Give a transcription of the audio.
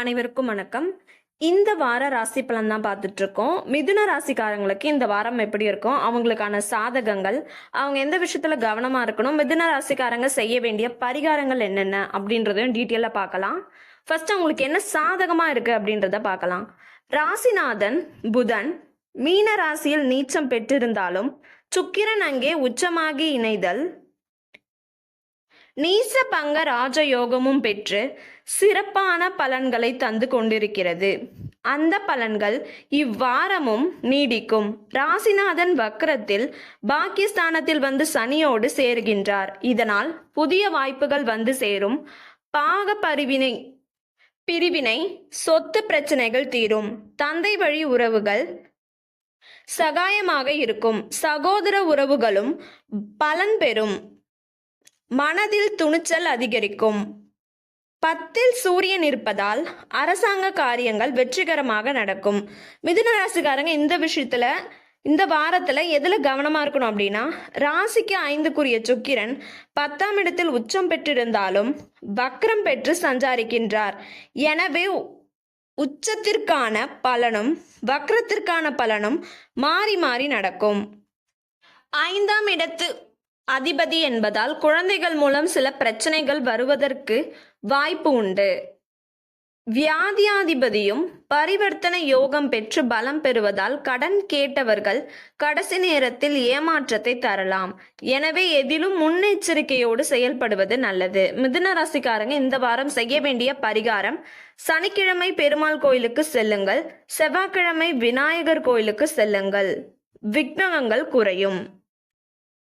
அனைவருக்கும் வணக்கம். இந்த வார ராசி பலன் தான் பார்த்துட்டு இருக்கோம் மிதுன ராசிக்காரங்களுக்கு இந்த வாரம் எப்படி இருக்கும்? அவங்களுக்கான சாதகங்கள் அவங்க எந்த விஷயத்துல கவனமா இருக்கணும்? மிதுன ராசிக்காரங்க செய்ய வேண்டிய பரிகாரங்கள் என்னென்ன? அப்படின்றதையும் டீட்டெயிலாக பார்க்கலாம். ஃபர்ஸ்ட் அவங்களுக்கு என்ன சாதகமா இருக்கு அப்படின்றத பார்க்கலாம். ராசிநாதன் புதன் மீன ராசியில் நீச்சம் பெற்றிருந்தாலும் சுக்கிரன் அங்கே உச்சமாகி இணைதல் நீசபங்க ராஜயோகமும் பெற்று சிறப்பான பலன்களை தந்து கொண்டிருக்கிறது. அந்த பலன்கள் இவ்வாரமும் நீடிக்கும். ராசிநாதன் வக்ரத்தில் பாகிஸ்தானத்தில் வந்து சனியோடு சேருகின்றார். இதனால் புதிய வாய்ப்புகள் வந்து சேரும். பாக பரிவினை பிரிவினை சொத்து பிரச்சனைகள் தீரும். தந்தை வழி உறவுகள் சகாயமாக இருக்கும். சகோதர உறவுகளும் பலன் பெறும். மனதில் துணிச்சல் அதிகரிக்கும். பத்தில் சூரியன் இருப்பதால் அரசாங்க காரியங்கள் வெற்றிகரமாக நடக்கும். மிதுன ராசிக்காரங்க இந்த விஷயத்துல இந்த வாரத்துல எதுல கவனமா இருக்கணும் அப்படின்னா ராசிக்கு ஐந்துக்குரிய சுக்கிரன் பத்தாம் இடத்தில் உச்சம் பெற்றிருந்தாலும் வக்ரம் பெற்று சஞ்சாரிக்கின்றார். எனவே உச்சத்திற்கான பலனும் வக்ரத்திற்கான பலனும் மாறி மாறி நடக்கும். ஐந்தாம் இடத்து அதிபதி என்பதால் குழந்தைகள் மூலம் சில பிரச்சனைகள் வருவதற்கு வாய்ப்பு உண்டு. வியாதியாதிபதியும் பரிவர்த்தனை யோகம் பெற்று பலம் பெறுவதால் கடன் கேட்டவர்கள் கடைசி நேரத்தில் ஏமாற்றத்தை தரலாம். எனவே எதிலும் முன்னெச்சரிக்கையோடு செயல்படுவது நல்லது. மிதுன ராசிக்காரங்க இந்த வாரம் செய்ய வேண்டிய பரிகாரம் சனிக்கிழமை பெருமாள் கோயிலுக்கு செல்லுங்கள் செவ்வாய்க்கிழமை விநாயகர் கோயிலுக்கு செல்லுங்கள். விக்னகங்கள் குறையும்.